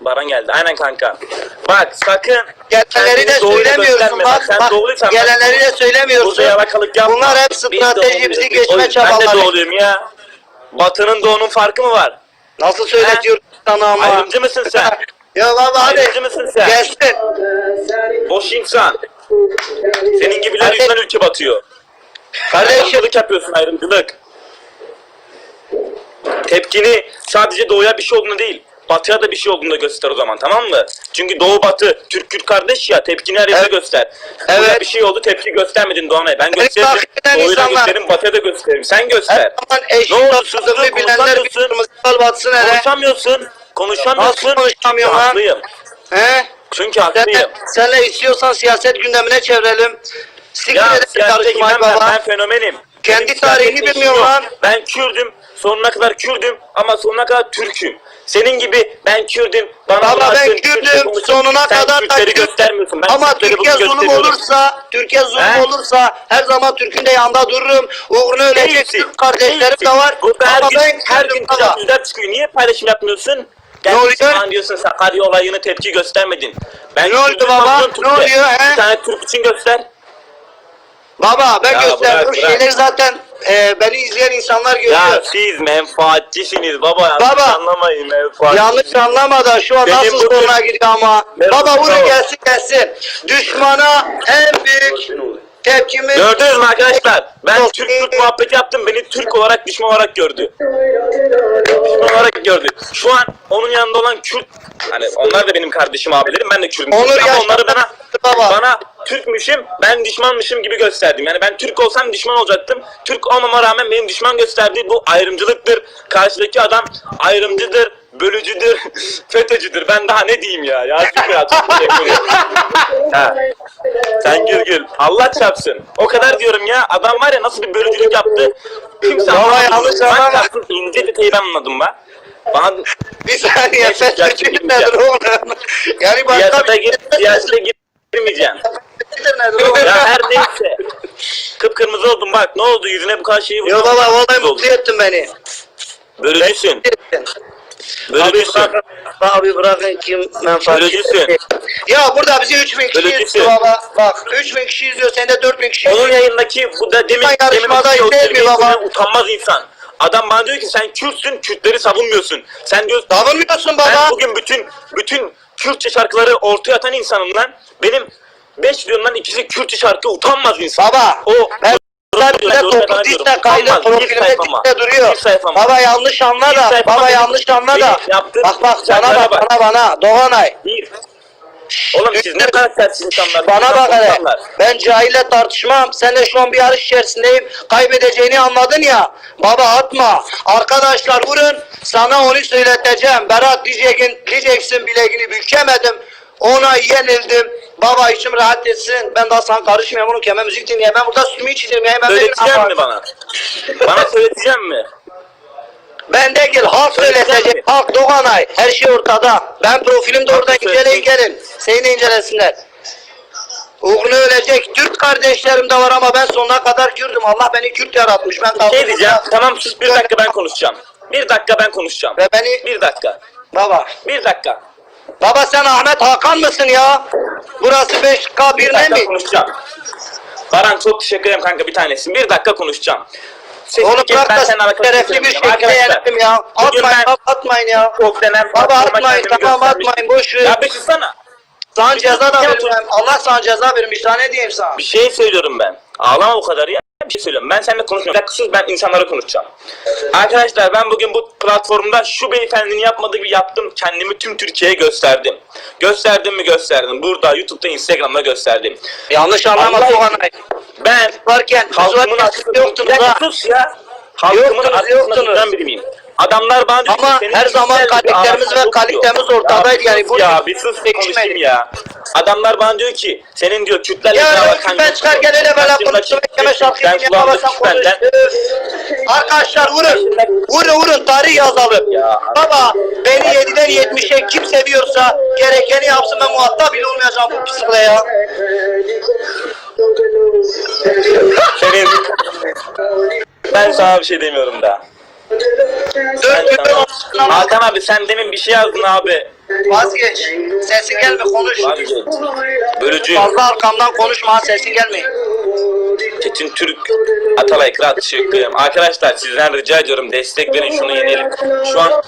Baran geldi. Aynen kanka. Bak sakın. Gelenleri de kendini söylemiyorsun gösterme. bak. Sen bak doğruysan bak. gelenleri de söylemiyorsun. Burada yalakalık yapma. Bunlar hep Biz strateji, doğruyuz. bizi geçme Oy, Ben de çabaları. doğruyum ya. Batı'nın doğunun farkı mı var? Nasıl söyletiyorsun sana ama? Ayrımcı mısın sen? Ya baba hadi. Ayrımcı mısın sen? Gelsin. Boş insan. Senin gibiler Kardeş- yüzünden ülke batıyor. Kardeşim Ayrımcılık yapıyorsun ayrımcılık. Tepkini sadece doğuya bir şey olduğunu değil, batıya da bir şey olduğunu da göster o zaman tamam mı? Çünkü doğu batı, Türk Kürt kardeş ya tepkini her yerde Evet. göster. Evet. Burada bir şey oldu tepki göstermedin Doğanay. Ben Evet, gösteririm, eden doğuya da gösteririm, batıya da gösteririm. Sen her göster. zaman eşit Ne oldu, sustun, bilenler batsın hele. Konuşamıyorsun, konuşamıyorsun. Nasıl konuşamıyorum lan? haklıyım. He? Çünkü Sen, haklıyım. senle istiyorsan siyaset gündemine çevirelim. Siktir Ya siyasete girmem ben, ben fenomenim. Kendi tarihini bilmiyorum lan. Ben Kürdüm, sonuna kadar Kürdüm ama sonuna kadar Türk'üm. Senin gibi ben Kürdüm, bana Baba ben Kürdüm sonuna Sen kadar da Kürdüm. göstermiyorsun. Ben Ama Türkiye zulüm olursa, Türkiye zulüm He? olursa her zaman Türk'ün de yanında dururum. Uğruna ölecek Türk kardeşlerim değilsin. de var. Burada her Ama gün, ben her gün tecavüzler çıkıyor. Niye paylaşım yapmıyorsun? Ne oluyor? Sen diyorsun Sakarya olayını tepki göstermedin. Ben Ne oldu baba? Ne oluyor, he? Bir tane Türk için göster. Baba ben Ya gösterdim bırak, bırak. şeyleri zaten e, beni izleyen insanlar görüyor. Ya siz menfaatçisiniz baba. Yanlış Baba, anlamayın menfaatçi. Yanlış anlama da şu an Benim nasıl bugün- soruna giriyor ama. Benim- Baba vurun Tamam. gelsin gelsin. Düşmana en büyük tepkimiz Gördünüz mü arkadaşlar? Ben. Türk Türk muhabbeti yaptım. Beni Türk olarak düşman olarak gördü. Düşman olarak gördü. Şu an onun yanında olan Kürt hani onlar da benim kardeşim abilerim. Ben de Kürt'üm. Onur Ama yaşlı onları bana baba. bana Türkmüşüm, ben düşmanmışım gibi gösterdim. Yani ben Türk olsam düşman olacaktım. Türk olmama rağmen benim düşman gösterdiği bu ayrımcılıktır. Karşıdaki adam ayrımcıdır, bölücüdür, FETÖ'cüdür. Ben daha ne diyeyim ya? Ya Türk ya, çok teşekkür ederim. Ha. Sen gül gül. Allah çarpsın. O kadar diyorum ya. Adam var ya nasıl bir bölücülük yaptı. Kimse Baba, anlamadı. yanlış Ben anlama. yaptım, ince detayı ben anladım ben. Bana bir saniye Neyse, FETÖ'cü gerçekten nedir oğlum? Yani başka siyasete, bir gir, siyasete girmeyeceğim. Nedir oğlum? Ya her neyse. Kıpkırmızı oldum bak. Ne oldu? Yüzüne bu kadar şeyi Yo vurdun. baba vallahi mutlu ettin beni. Bölücüsün. Abi Bölücüsün. bırakın, abi bırakın kim menfaat. Bölücüsün. Ya burada bizi 3000 kişi Bölücüsün. izliyor baba. Bak 3000 kişi izliyor sen de 4000 kişi Onun izliyor. yayındaki bu da demin Ben yarışmada demin o izlerim terbiyesiz, baba. utanmaz insan. Adam bana diyor ki sen Kürtsün, Kürtleri savunmuyorsun. Sen diyorsun Savunmuyorsun ben baba. bugün bütün bütün Kürtçe şarkıları ortaya atan insanım lan. Benim 5 milyondan ikisi Kürtçe şarkı utanmaz insan. Baba O ben Zaten toplu dizde kaydı profilimde dizde duruyor. Baba yanlış anla da. Baba yanlış anla da. Bak bak bana şarkılara bak bana bana. Doğanay. Oğlum siz ne kadar sert insanlar. Bana bak hele. Ben cahille tartışmam. Senle şu an bir yarış içerisindeyim. Kaybedeceğini anladın ya. Baba atma. Arkadaşlar vurun. Sana onu söyleteceğim. Berat diyeceksin, diyeceksin bileğini bükemedim. Ona yenildim. Baba içim rahat etsin. Ben daha sana karışmıyorum. Onu kemer müzik dinleyeyim. Ben burada sütümü içeceğim. Ya. Ben Söyletecek benim- mi bana? bana söyletecek mi? Ben değil halk Söyleyeceğim söyletecek. Halk Doğanay. Her şey ortada. Ben profilimde orada Halk inceleyin gelin. Seni de incelesinler. Uğruna ölecek. Türk kardeşlerim de var ama ben sonuna kadar Kürt'üm. Allah beni Kürt yaratmış. Ben kalkıp Şey diyeceğim. Tamam sus bir dakika ben konuşacağım. Bir dakika ben konuşacağım. Ve beni Bir dakika. baba. Bir dakika. Baba sen Ahmet Hakan mısın ya? Burası 5K Bir ne mi? konuşacağım. Baran çok teşekkür ederim kanka bir tanesin. Bir dakika konuşacağım. Sesini Oğlum kes, bırak da seninle alakalı şerefli bir konuşuyorum. şekilde Arkadaşlar, yenelim ya. bugün Atmayın ben baba, atmayın ya. çok denen Baba atmayın tamam atmayın boş ver. Ya bir sussana. Sana ceza da otur. Allah sana ceza vermiş. Daha ne diyeyim sana? Bir şey söylüyorum ben. Ağlama o kadar ya. Bir şey söylüyorum. Ben seninle konuşmuyorum. Bir dakika sus ben insanlara konuşacağım. Arkadaşlar ben bugün bu platformda şu beyefendinin yapmadığı gibi yaptım. Kendimi tüm Türkiye'ye gösterdim. Gösterdim mi gösterdim. Burada, YouTube'da, Instagram'da gösterdim. Yanlış anlama Allah- Doğanay. Ben Varken halkımın varken arkasında yoktunuz dakika ha. sus ya. Halkımın Yoktunuz, arkasında yoktunuz. duran biri miyim? Adamlar bana diyor Ama senin her zaman kişisel bir kalitemiz ve yok diyor. kalitemiz ortadaydı Ya yani. bir Bu sus ya bir sus bir konuşayım ya. Adamlar bana diyor ki senin diyor Kürtlerle Ya ben alakan ben yok çıkar diyor. gel hele böyle Karşımdaki konuştum. Şarkıyı dinle kulağımda baba sen konuş. Öf. Arkadaşlar vurun. Vurun vurun tarih yazalım. Ya. Baba beni 7'den 70'e kim seviyorsa gerekeni yapsın ben muhatap bile olmayacağım bu pislikle ya. Senin ben sana bir şey demiyorum da. Dört milyon Hakan abi sen demin bir şey yazdın abi. Vazgeç. Sesin gelme konuş. Vazgeç. Bölücü. Fazla arkamdan konuşma sesin gelmiyor. Çetin Türk Atalay Kral teşekkür ederim. Arkadaşlar sizden rica ediyorum destek verin şunu yenelim. Şu an